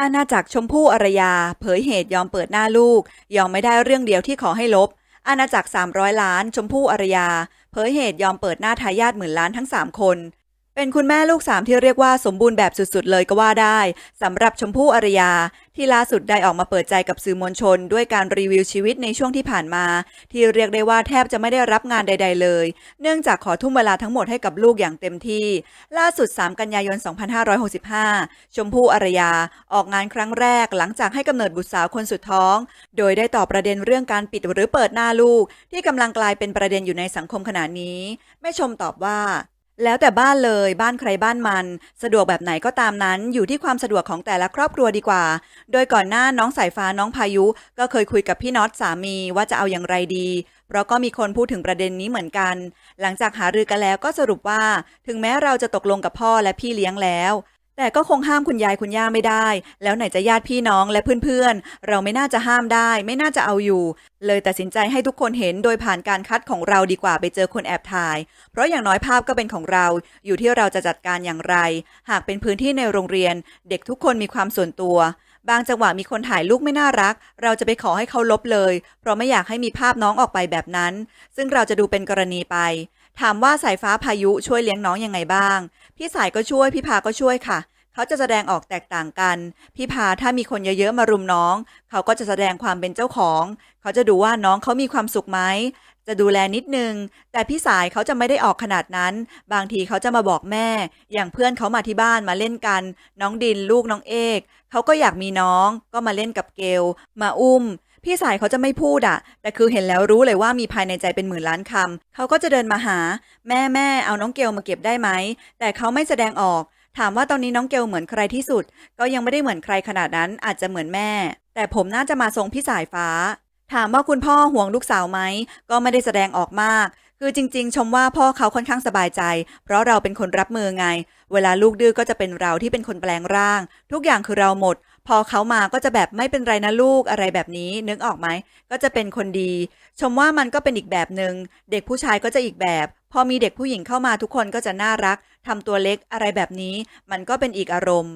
อาณาจักรชมพู่อารยา เผยเหตุยอมเปิดหน้าลูก ยอมไม่ได้เรื่องเดียวที่ขอให้ลบ อาณาจักร300 ล้าน ชมพู่อารยา เผยเหตุยอมเปิดหน้าทายาทหมื่นล้านทั้ง 3 คน เป็นคุณแม่ลูกสามที่เรียกว่าสมบูรณ์แบบสุดๆ เลยก็ว่าได้สำหรับชมพู่อารยา ที่ล่าสุดได้ออกมาเปิดใจกับสื่อมวลชน ด้วยการรีวิวชีวิตในช่วงที่ผ่านมา ที่เรียกได้ว่าแทบจะไม่ได้รับงานใด ๆ เลย เนื่องจากขอทุ่มเวลาทั้งหมดให้กับลูกอย่างเต็มที่ ล่าสุด 3 กันยายน 2565 ชมพู่อารยา ออกงานครั้งแรก หลังจากให้กำเนิดบุตรสาวคนสุดท้อง โดยได้ตอบประเด็นเรื่องการปิดหรือเปิดหน้าลูก ที่กำลังกลายเป็นประเด็นอยู่ในสังคมขณะนี้แม่ชมตอบว่า แล้วแต่บ้านเลยบ้านใครบ้านมัน สะดวกแบบไหนก็ตามนั้น อยู่ที่ความสะดวกของแต่ละครอบครัวดีกว่า โดยก่อนหน้าน้องสายฟ้าน้องพายุ ก็เคยคุยกับพี่น็อตสามีว่าจะเอาอย่างไรดี เพราะก็มีคนพูดถึงประเด็นนี้เหมือนกัน หลังจากหารือกันแล้วก็สรุปว่า ถึงแม้เราจะตกลงกับพ่อและพี่เลี้ยงแล้ว แต่ก็คงห้ามคุณยายคุณย่าไม่ได้ แล้วไหนจะญาติพี่น้องและเพื่อนๆ เราไม่น่าจะห้ามได้ ไม่น่าจะเอาอยู่ เลยตัดสินใจให้ทุกคนเห็นโดยผ่านการคัดของเราดีกว่าไปเจอคนแอบถ่าย เพราะอย่างน้อยภาพก็เป็นของเรา อยู่ที่เราจะจัดการอย่างไร หากเป็นพื้นที่ในโรงเรียน เด็กทุกคนมีความส่วนตัว บางจังหวะมีคนถ่ายลูกไม่น่ารัก เราจะไปขอให้เขาลบเลย เพราะไม่อยากให้มีภาพน้องออกไปแบบนั้น ซึ่งเราจะดูเป็นกรณีไป ถามว่าสายฟ้าพายุช่วยเลี้ยงน้องยังไงบ้าง พี่สายก็ช่วยพี่พาก็ช่วยค่ะ เขาจะแสดงออกแตกต่างกัน พี่พาถ้ามีคนเยอะๆมารุมน้อง เขาก็จะแสดงความเป็นเจ้าของ เขาจะดูว่าน้องเขามีความสุขไหมจะดูแลนิดนึง แต่พี่สายเขาจะไม่ได้ออกขนาดนั้น บางทีเขาจะมาบอกแม่ อย่างเพื่อนเขามาที่บ้านมาเล่นกัน น้องดินลูกน้องเอก เขาก็อยากมีน้อง ก็มาเล่นกับเกล มาอุ้ม พี่สายเขาจะไม่พูดอะแต่คือเห็นแล้วรู้เลยว่ามีภายในใจเป็นหมื่นล้านคำเขาก็จะเดินมาหา แม่แม่เอาน้องเกลมาเก็บได้ไหม แต่เขาไม่แสดงออก ถามว่าตอนนี้น้องเกลเหมือนใครที่สุด ก็ยังไม่ได้เหมือนใครขนาดนั้น อาจจะเหมือนแม่ แต่ผมน่าจะมาทรงพี่สายฟ้า ถามว่าคุณพ่อห่วงลูกสาวไหม ก็ไม่ได้แสดงออกมาก คือจริง ๆ ชมว่าพ่อเขาค่อนข้างสบายใจ เพราะเราเป็นคนรับมือไง เวลาลูกดื้อก็จะเป็นเราที่เป็นคนแปลงร่าง ทุกอย่างคือเราหมด พอเขามาก็จะแบบไม่เป็นไรนะลูกอะไรแบบนี้นึกออกไหมก็จะเป็นคนดี ชมว่ามันก็เป็นอีกแบบหนึง่งเด็กผู้ชายก็จะอีกแบบ พอมีเด็กผู้หญิงเข้ามาทุกคนก็จะน่ารักทำตัวเล็กอะไรแบบนี้ มันก็เป็นอีกอารมณ์